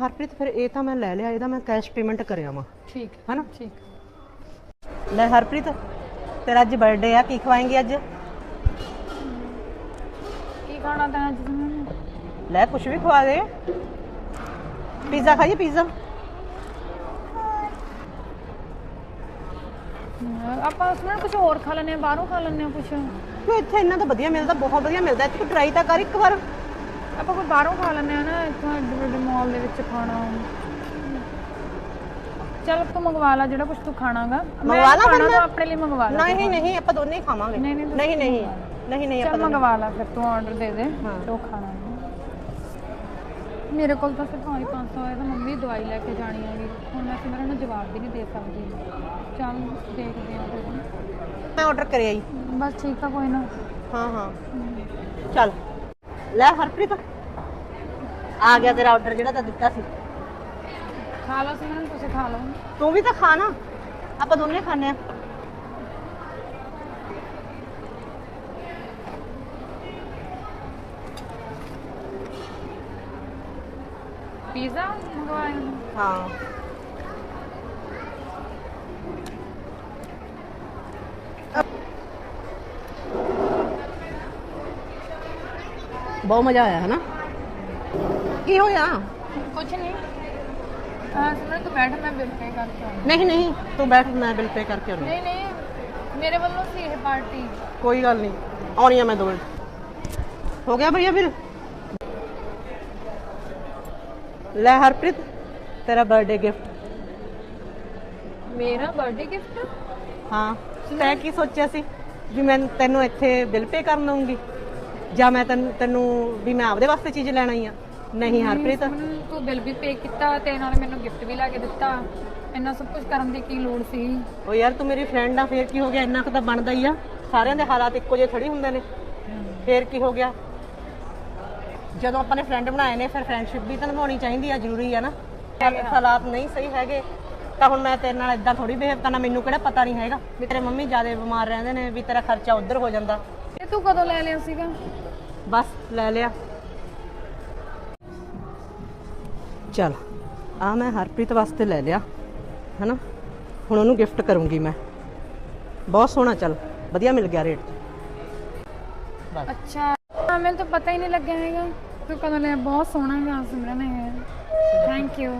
ਹਰਪ੍ਰੀਤ ਫਿਰ ਇਹ ਤਾਂ ਮੈਂ ਲੈ ਲਿਆ ਇਹਦਾ ਮੈਂ ਕੈਸ਼ ਪੇਮੈਂਟ ਕਰਿਆ ਵਾ। ਠੀਕ ਹਨਾ? ਠੀਕ। ਲੈ ਹਰਪ੍ਰੀਤ ਤੇਰਾ ਅੱਜ ਬਰਥਡੇ ਆ ਕੀ ਖਵਾਏਂਗੀ ਅੱਜ? ਕੀ ਖਾਣਾ ਤਾਂ ਅੱਜ ਤੁਹਾਨੂੰ ਲੈ ਕੁਝ ਵੀ ਖਵਾ ਦੇ। ਪੀਜ਼ਾ ਖਾਈਏ ਪੀਜ਼ਾ? ਆਪਾਂ ਉਸ ਨਾਲ ਕੁਝ ਹੋਰ ਖਾ ਲੈਂਦੇ ਆ ਬਾਹਰੋਂ ਖਾ ਲੈਂਦੇ ਆ ਕੁਝ ਤੂੰ ਇੱਥੇ ਇੰਨਾ ਤਾਂ ਵਧੀਆ ਮਿਲਦਾ ਬਹੁਤ ਵਧੀਆ ਮਿਲਦਾ ਇੱਥੇ ਟਰਾਈ ਤਾਂ ਕਰ ਇੱਕ ਵਾਰ। ਆਪਾਂ ਕੋਈ ਬਾਹਰੋਂ ਖਾ ਲੈਂਦੇ ਆ ਨਾ ਇੱਥੋਂ ਐਡੇ ਵੱਡੇ ਮਾਲ ਦੇ ਵਿੱਚ ਖਾਣਾ। ਚੱਲ ਤੂੰ ਮੰਗਵਾ ਲੈ ਜਿਹੜਾ ਕੁਝ ਤੂੰ ਖਾਣਾਗਾ। ਮੰਗਵਾ ਲਾਂ ਫਿਰ ਖਾਣਾ ਮੈਂ? ਤਾਂ ਆਪਣੇ ਲਈ ਮੰਗਵਾ ਲੈ। ਨਹੀਂ ਨਹੀਂ ਆਪਾਂ ਦੋਨੇ ਹੀ ਖਾਵਾਂਗੇ। ਨਹੀਂ, ਨਹੀਂ, ਨਹੀਂ ਨਹੀਂ ਨਹੀਂ ਨਹੀਂ ਆਪਾਂ ਮੰਗਵਾ ਲੈ ਫਿਰ ਤੂੰ ਆਰਡਰ ਦੇ ਦੇ ਹਾਂ। ਜੋ ਖਾਣਾ ਹੈ ਮੇਰੇ ਕੋਲ ਤਾਂ ਸਿਰਫ ਆਈ 500 ਹੈ ਤਾਂ ਮੰਮੀ ਦਵਾਈ ਲੈ ਕੇ ਜਾਣੀ ਹੈਗੀ। ਹੁਣ ਮੈਂ ਸਿਮਰਨ ਨੂੰ ਜਵਾਬ ਵੀ ਨਹੀਂ ਦੇ ਸਕਦੀ। ਚੱਲ ਦੇਖਦੇ ਆ ਫਿਰ। ਮੈਂ ਆਰਡਰ ਕਰਿਆ ਹੀ ਬਸ ਠੀਕ ਆ ਕੋਈ ਨਾ। ਹਾਂ ਹਾਂ। ਚੱਲ। ਲੈ ਹਰਪ੍ਰੀਤ। ਆ ਗਿਆ ਤੇਰਾ ਆਰਡਰ ਜਿਹੜਾ ਤਾਂ ਦਿੱਤਾ ਸੀ। ਖਾ ਲਓ ਸਿਮਰਨ ਤੁਸੀਂ ਖਾ ਲਓ। ਤੂੰ ਵੀ ਤਾਂ ਖਾ ਨਾ। ਆਪਾਂ ਦੋਨੇ ਖਾਣੇ ਆ ਪੀਜ਼ਾ ਮੰਗਵਾਇਆ ਹਾਂ। ਬਹੁਤ ਮਜ਼ਾ ਆਇਆ ਹੈ ਨਾ ਕੀ ਹੋਇਆ? ਕੁਝ ਨਹੀਂ। ਹਾਂ ਸਿਮਰਨ ਤੂੰ ਬੈਠ ਮੈਂ ਬਿਲ ਪੇ ਕਰਕੇ ਆਉਂਦੀ ਨਹੀਂ ਨਹੀਂ ਤੂੰ ਬੈਠ ਮੈਂ ਬਿਲ ਪੇ ਕਰਕੇ ਆਉਣਾ ਨਹੀਂ ਨਹੀਂ ਮੇਰੇ ਵੱਲੋਂ ਸੀ ਇਹ ਪਾਰਟੀ। ਕੋਈ ਗੱਲ ਨਹੀਂ ਆਉਣੀ ਆ ਮੈਂ ਦੋ ਮਿੰਟ। ਹੋ ਗਿਆ ਭਈਆ ਬਿਲ ਲੈ ਹਰਪ੍ਰੀਤ ਤੇਰਾ ਬਰਥਡੇ ਗਿਫਟ ਮੇਰਾ ਬਰਥਡੇ ਗਿਫਟ ਹਾਂ ਤੈਂ ਕੀ ਸੋਚਿਆ ਸੀ ਵੀ ਮੈਂ ਤੈਨੂੰ ਇੱਥੇ ਬਿੱਲ ਪੇ ਕਰਨ ਦਊਂਗੀ ਜਾਂ ਮੈਂ ਤੈਨੂੰ ਤੈਨੂੰ ਵੀ ਮੈਂ ਆਪਦੇ ਵਾਸਤੇ ਚੀਜ਼ ਲੈਣਾ ਹੀ ਆ? ਨਹੀਂ ਹਰਪ੍ਰੀਤ। ਤੂੰ ਬਿੱਲ ਵੀ ਪੇ ਕੀਤਾ ਤੇ ਨਾਲ ਮੈਨੂੰ ਗਿਫਟ ਵੀ ਲਾ ਕੇ ਦਿੱਤਾ। ਇੰਨਾ ਸਭ ਕੁਝ ਕਰਨ ਦੀ ਕੀ ਲੋੜ ਸੀ? ਉਹ ਯਾਰ ਤੂੰ ਮੇਰੀ ਫਰੈਂਡ ਆ ਫੇਰ ਕੀ ਹੋ ਗਿਆ? ਇੰਨਾ ਕੁ ਤਾਂ ਬਣਦਾ ਹੀ ਆ। ਸਾਰਿਆਂ ਦੇ ਹਾਲਾਤ ਇੱਕੋ ਜਿਹੇ ਥੋੜੀ ਹੁੰਦੇ ਨੇ। ਫੇਰ ਕੀ ਹੋ ਗਿਆ? ਜਦੋਂ ਆਪਾਂ ਨੇ ਫਰੈਂਡ ਬਣਾਏ ਨੇ ਫਿਰ ਫਰੈਂਡਸ਼ਿਪ ਵੀ ਤਾਂ ਨਿਭਾਉਣੀ ਚਾਹੀਦੀ ਆ ਜ਼ਰੂਰੀ ਆ ਨਾ। ਹਾਲਾਤ ਨਹੀਂ ਸਹੀ ਹੈਗੇ ਤਾਂ ਹੁਣ ਮੈਂ ਤੇਰੇ ਨਾਲ ਇਦਾਂ ਥੋੜੀ ਬਿਹੇਵ ਕਰਨਾ ਮੈਨੂੰ ਕਿਹੜਾ ਪਤਾ ਨਹੀਂ ਹੈਗਾ। ਵੀ ਤੇਰੇ ਮੰਮੀ ਜ਼ਿਆਦਾ ਬਿਮਾਰ ਰਹਿੰਦੇ ਨੇ ਵੀ ਤੇਰਾ ਖਰਚਾ ਉਧਰ ਹੋ ਜਾਂਦਾ। ਇਹ ਤੂੰ ਕਦੋਂ ਲੈ ਲਿਆ ਸੀਗਾ? ਬਸ ਲੈ ਲਿਆ। ਚਲ ਆ ਮੈਂ ਹਰਪ੍ਰੀਤ ਵਾਸਤੇ ਲੈ ਲਿਆ ਹਨਾ? ਹੁਣ ਉਹਨੂੰ ਗਿਫਟ ਕਰੂੰਗੀ ਮੈਂ। ਬਹੁਤ ਸੋਹਣਾ ਚੱਲ ਵਧੀਆ ਮਿਲ ਗਿਆ ਰੇਟ ਅੱਛਾ ਹਾਂ, ਮੈਨੂੰ ਤਾਂ ਪਤਾ ਹੀ ਨਹੀਂ ਲੱਗਿਆ ਹੈਗਾ। ਤੂੰ ਕਦੋਂ ਲਿਆ? ਬਹੁਤ ਸੋਹਣਾ ਗਾ ਸਿਮਰਨ ਹੈ ਥੈਂਕ ਯੂ